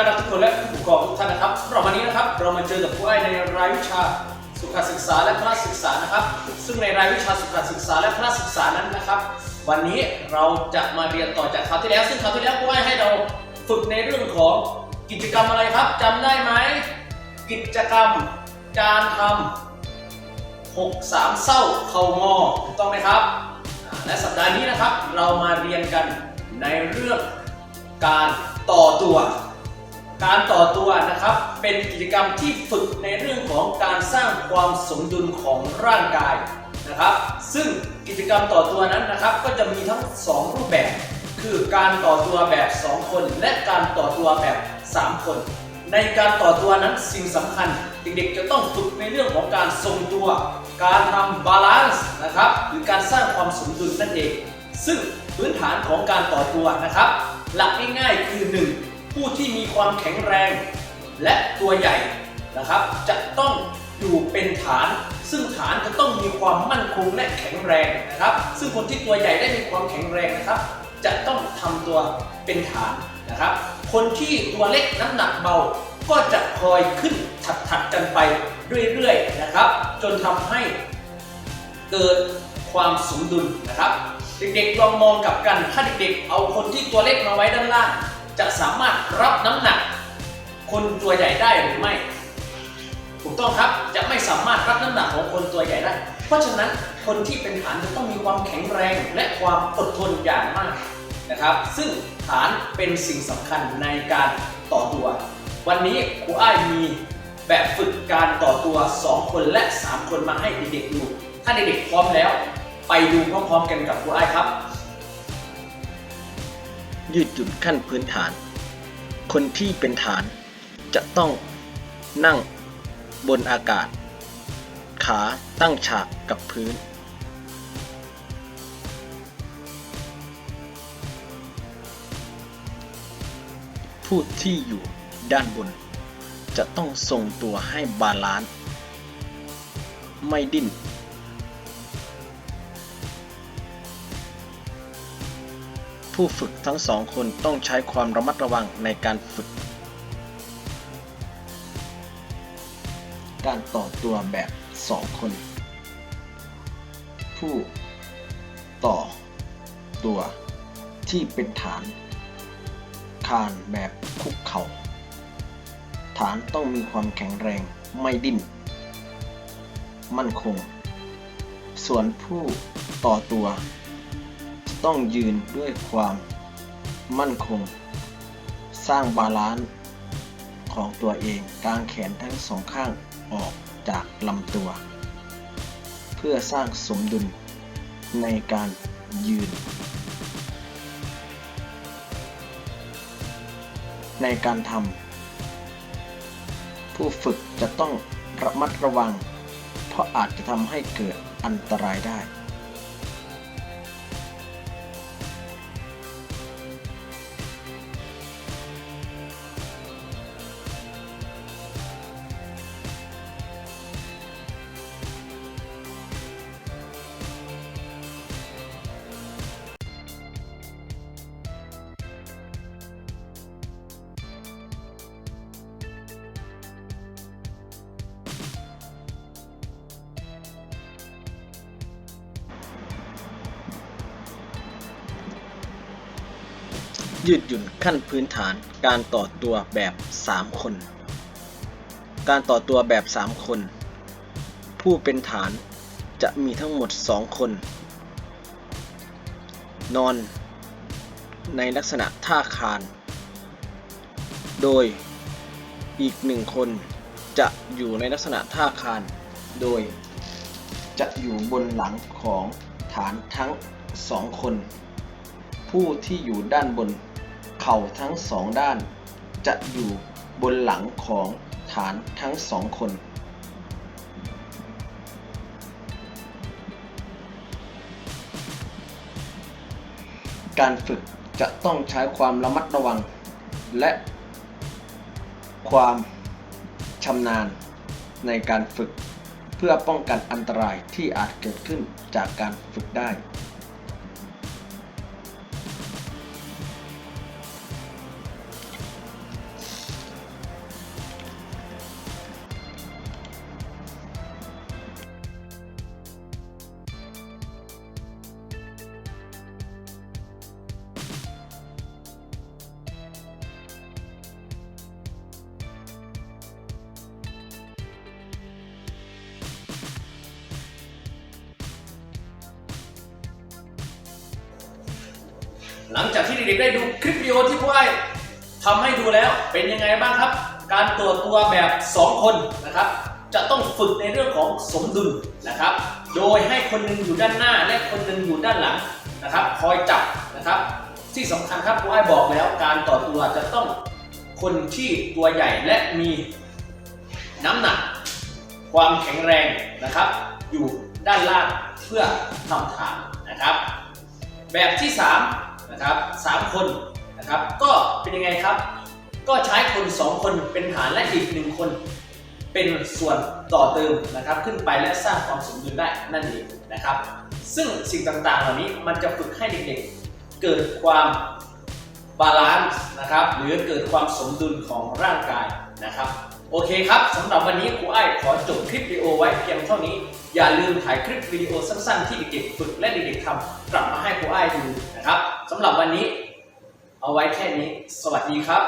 ๆที่น่ารักทุกคนและผู้ปกครองทุกท่านนะครับสำหรับวันนี้นะครับ เรามาเจอกับผู้อ้ายในรายวิชาสุขศึกษาและพละศึกษานะครับ ซึ่งในรายวิชาสุขศึกษาและพละศึกษานั้นนะครับ วันนี้เราจะมาเรียนต่อจากคราวที่แล้ว ซึ่งคราวที่แล้วผู้อ้ายให้เราฝึกในเรื่องของกิจกรรมอะไรครับจำได้ไหมกิจกรรมการทำหกสามเศร้าเข่างอถูกต้องไหมครับ และสัปดาห์นี้นะครับเรามาเรียนกันในเรื่องการต่อตัว การต่อตัวนะครับเป็นกิจกรรมที่ฝึกในเรื่องของการสร้างความสมดุลของร่างกายนะครับ ซึ่งกิจกรรมต่อตัวนั้นนะครับ ก็จะมีทั้ง 2 รูปแบบ คือการต่อตัวแบบ 2 คน และการต่อตัวแบบ 3 คน ในการต่อตัวนั้นสิ่งสำคัญ เด็กๆจะต้องฝึกในเรื่องของการทรงตัว การทำบาลานซ์นะครับหรือการสร้างความสมดุลนั่นเอง ซึ่งพื้นฐานของการต่อตัวนะครับ หลักง่ายๆคือ 1. ผู้ที่มีความแข็งแรง และตัวใหญ่นะครับ จะต้องอยู่เป็นฐาน ซึ่งฐานจะต้องมีความมั่นคงและแข็งแรงนะครับ ซึ่งคนที่ตัวใหญ่ได้มีความแข็งแรงนะครับ จะต้องทำตัวเป็นฐานนะครับ คนที่ตัวเล็กน้ำหนักเบา ก็จะคอยขึ้นถัดๆกันไปเรื่อยๆนะครับ จนทำให้เกิดความสมดุลนะครับ เด็กๆลองมองกับกันถ้าเด็กๆเอาคนที่ตัวเล็กมาไว้ด้านล่าง จะสามารถรับน้ำหนัก คนตัวใหญ่ได้หรือไม่ ถูกต้องครับจะไม่สามารถรับน้ำหนักของคนตัวใหญ่ได้ เพราะฉะนั้นคนที่เป็นฐานจะต้องมีความแข็งแรงและความอดทนอย่างมากนะครับ ซึ่งฐานเป็นสิ่งสำคัญในการต่อตัว วันนี้ครูอ้ายมีแบบฝึกการต่อตัว 2 คนและ 3 คนมาให้เด็กๆดู ถ้าเด็กๆพร้อมแล้ว ไปดูพร้อมๆกันกับครูอ้ายครับ ยืดหยุ่นขั้นพื้นฐาน คนที่เป็นฐานจะต้องนั่งบนอากาศ ขาตั้งฉากกับพื้น ผู้ที่อยู่ด้านบน จะต้องทรงตัวให้บาลานซ์ไม่ดิ้น ผู้ฝึกทั้งสองคนต้องใช้ความระมัดระวังในการฝึก การต่อตัวแบบสองคน ผู้ต่อตัวที่เป็นฐาน คานแบบคุกเขา่า ฐานต้องมีความแข็งแรงไม่ดิ้น มั่นคง ส่วนผู้ต่อตัว ต้องยืนด้วยความมั่นคง สร้างบาลานซ์ของตัวเองกางแขนทั้งสองข้างออกจากลำตัว เพื่อสร้างสมดุลในการยืน ในการทำผู้ฝึกจะต้องระมัดระวัง เพราะอาจจะทำให้เกิดอันตรายได้ ยืดหยุ่นขั้นพื้นฐานการต่อตัวแบบ 3 คน การต่อตัวแบบ 3 คน ผู้เป็นฐานจะมีทั้งหมด 2 คน นอน ในลักษณะท่าคาน โดยอีกหนึ่งคนจะอยู่ในลักษณะท่าคาน โดยจะอยู่บนหลังของฐานทั้งสองคนผู้ที่อยู่ด้านบน เข่าทั้งสองด้าน จะอยู่บนหลังของฐานทั้งสองคน การฝึกจะต้องใช้ความระมัดระวัง และความชำนาญในการฝึกเพื่อป้องกันอันตรายที่อาจเกิดขึ้นจากการฝึกได้ หลังจากที่เด็กๆได้ดูคลิปวิดีโอที่ครูไอ้ทำให้ดูแล้วเป็นยังไงบ้างครับ การตรวจตัวแบบ 2 คนนะครับ จะต้องฝึกในเรื่องของสมดุลนะครับ โดยให้คนหนึงอยู่ด้านหน้าและคนหนึงอยู่ด้านหลังนะครับ คอยจับนะครับ ที่สำคัญครับครูไอ้บอกแล้วการต่อตัวจะต้องคนที่ตัวใหญ่และมีน้ำหนัก ความแข็งแรงนะครับ อยู่ด้านล่างเพื่อทำฐานนะครับ แบบที่ 3 นะครับสามคนนะครับก็เป็นยังไงครับ ก็ใช้คน 2 คนเป็นฐานและอีกหนึ่งคน เป็นส่วนต่อเติมนะครับ ขึ้นไปและสร้างความสมดุลได้นั่นเองนะครับ ซึ่งสิ่งต่างๆ เหล่านี้มันจะฝึกให้เด็กๆ เกิดความบาลานซ์นะครับหรือเกิดความสมดุลของร่างกายนะครับ โอเคครับสำหรับวันนี้ครูไอ้ขอจบคลิปวิดีโอไว้เพียงเท่านี้ อย่าลืมถ่ายคลิปวิดีโอสั้นๆ ที่เด็กๆฝึกและเด็กๆทำกลับมาให้ครูไอ้ดูนะครับสำหรับวันนี้ เอาไว้แค่นี้ สวัสดีครับ